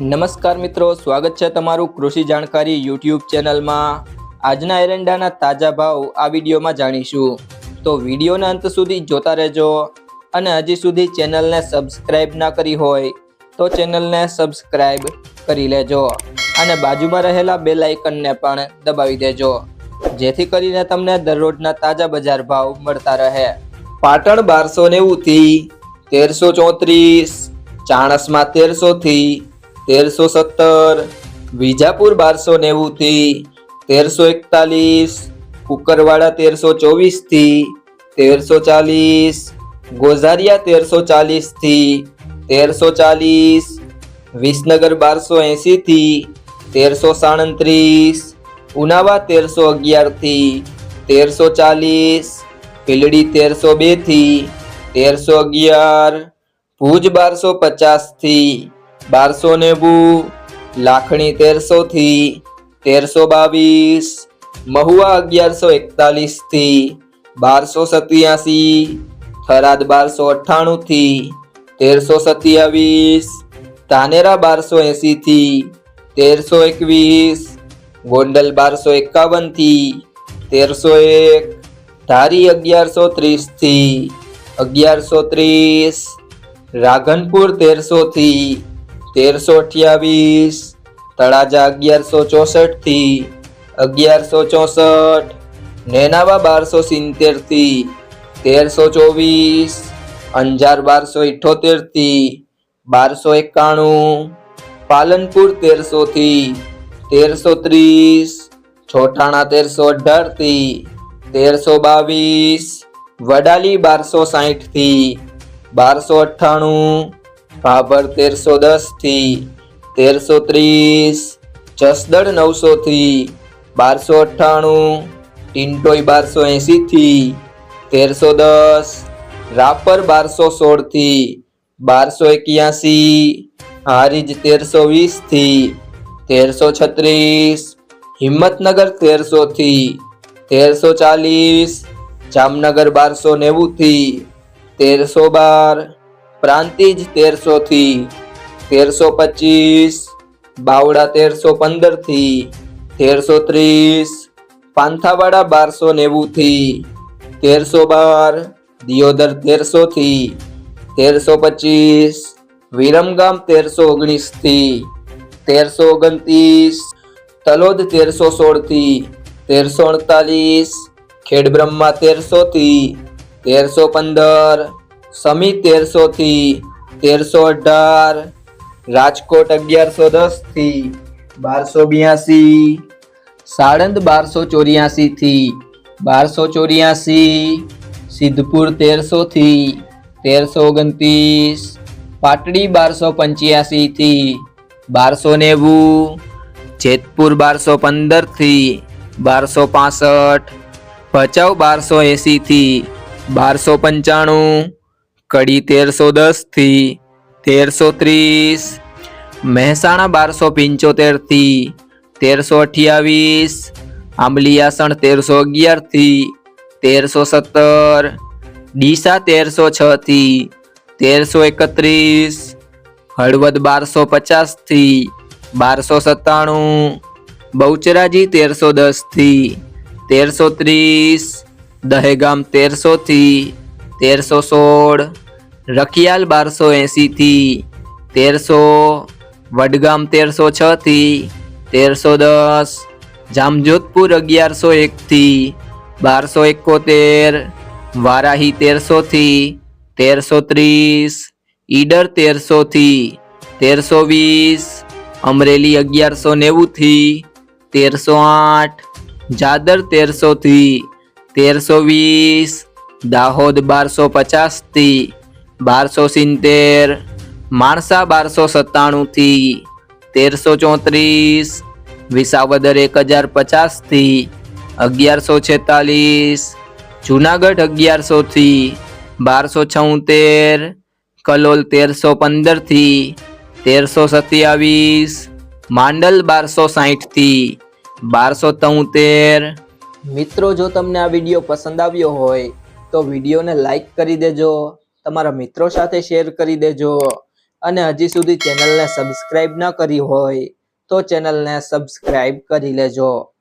નમસ્કાર મિત્રો, સ્વાગત છે તમારું કૃષિ જાણકારી યુટ્યુબ ચેનલમાં. આજના એરંડાના તાજા ભાવ આ વિડીયોમાં જાણીશું. તો વિડીયોના અંત સુધી જોતા રહેજો અને હજી સુધી ચેનલને સબસ્ક્રાઇબ ના કરી હોય તો ચેનલને સબસ્ક્રાઇબ કરી લેજો અને બાજુમાં રહેલા બે લાઇકનને પણ દબાવી દેજો. જેથી કરીને તમને દરરોજના તાજા બજાર ભાવ મળતા રહે. પાટણ બારસો નેવું થી તેરસો ચોત્રીસ, ચાણસમાં તેરસો થી તેરસો સત્તર, વિજાપુર બારસો નેવું થી તેરસો એકતાલીસ, કુકરવાડા તેરસો ચોવીસથી તેરસો ચાલીસ, ગોઝારિયા તેરસો ચાલીસથી તેરસો ચાલીસ, વિસનગર બારસો એંસી થી તેરસો સાડત્રીસ, ઉનાવા તેરસો અગિયારથી તેરસો ચાલીસ, પીલડી તેરસો બેથી તેરસો અગિયાર, ભુજ બારસો પચાસથી બારસો નેવું લાખણી તેરસો થી તેરસો બાવીસ, મહુવા અગિયારસો એકતાલીસથી બારસો સત્યાસી, થરાદ બારસો અઠ્ઠાણું થી તેરસો સત્યાવીસ, ધાનેરા બારસો એંસી થી તેરસો એકવીસ, ગોંડલ બારસો એકાવનથી તેરસો એક, ધારી અગિયારસો ત્રીસથી અગિયારસો ત્રીસ, રાધનપુર તેરસો થી તેરસો અઠ્યાવીસ, તળાજા અગિયારસો ચોસઠથી અગિયારસો ચોસઠ, નેનાવા બારસો સિત્તેરથી તેરસો ચોવીસ, અંજાર બારસો ઇઠ્ઠોતેરથી બારસો એકાણું, પાલનપુર તેરસો થી તેરસો ત્રીસ, છોટાણા તેરસો અઢારથી તેરસો બાવીસ, વડાલી બારસો સાહીઠથી, બારસો અઠ્ઠાણું ભાભર તેરસો દસથી તેરસો ત્રીસ, જસદણ નવસો થી બારસો અઠ્ઠાણું ટિન્ટોઈ બારસો એંસી થી તેરસો દસ, રાપર બારસો સોળથી બારસો એક્યાસી, હારીજ તેરસો વીસથી તેરસો છત્રીસ, હિંમતનગર તેરસો થી તેરસો ચાલીસ, જામનગર બારસો નેવું થી તેરસો બાર પ્રાંતિજ તેરસો થી. તેરસો પચીસ બાવડા તેરસો પંદરથી. તેરસો ત્રીસ, પાંથાવાડા બારસો નેવું થી. તેરસો બાર, દિયોદર તેરસો થી. તેરસો પચીસ, વિરમગામ તેરસો ઓગણીસથી. તેરસો ઓગણત્રીસ, તલોદ તેરસો સોળથી. તેરસો અડતાલીસ, ખેડબ્રહ્મા તેરસો થી. તેરસો પંદર સમી તેરસો થી તેરસો અઢાર, રાજકોટ અગિયારસો દસથી બારસો બ્યાસી સાણંદ બારસો ચોર્યાસી થી બારસો ચોર્યાસી, સિદ્ધપુર તેરસો થી તેરસો ઓગણત્રીસ, પાટડી બારસો પંચ્યાસી થી બારસો નેવું, જેતપુર બારસો પંદરથી બારસો પાસઠ, ભચાઉ બારસો એંસીથી બારસો પંચાણું કડી તેરસો દસથી તેરસો ત્રીસ, મહેસાણા બારસો પંચોતેરથી તેરસો અઠ્યાવીસ આંબલીયાસણ તેરસો અગિયારથી તેરસો સત્તર, ડીસા તેરસો છ થી તેરસો એકત્રીસ, હળવદ બારસો પચાસથી બારસો સત્તાણું, બહુચરાજી તેરસો દસથી તેરસો ત્રીસ, દહેગામ તેરસો થી તેરસો સોળ રખિયાલ બારસો એંસી થી તેરસો, વડગામ તેરસો છ થી તેરસો દસ, જામજોધપુર અગિયારસો એક થી બારસો એકોતેર, વારાહી તેરસો થી તેરસો ત્રીસ, ઈડર તેરસો થી તેરસો વીસ, અમરેલી અગિયારસો નેવું થી તેરસો આઠ, જાદર તેરસો થી તેરસો વીસ, દાહોદ બારસો પચાસથી બારસો સિત્તેર, માણસા બારસો સત્તાણુંથી તેરસો ચોત્રીસ, વિસાવદર એક હજાર પચાસથી અગિયારસો છેતાલીસ, જુનાગઢ અગિયારસોથી બારસો છોતેર, કલોલ તેરસો પંદરથી તેરસો સત્યાવીસ, માંડલ બારસો સાહીઠથી બારસો તોતેર. મિત્રો, જો તમને આ વીડિયો પસંદ આવ્યો હોય, તો વિડીયોને લાઈક કરી દેજો. તમારા મિત્રો સાથે શેર કરી દેજો. અને હજી સુધી ચેનલને સબસ્ક્રાઇબ ન કરી હોય તો ચેનલને સબસ્ક્રાઇબ કરી લેજો.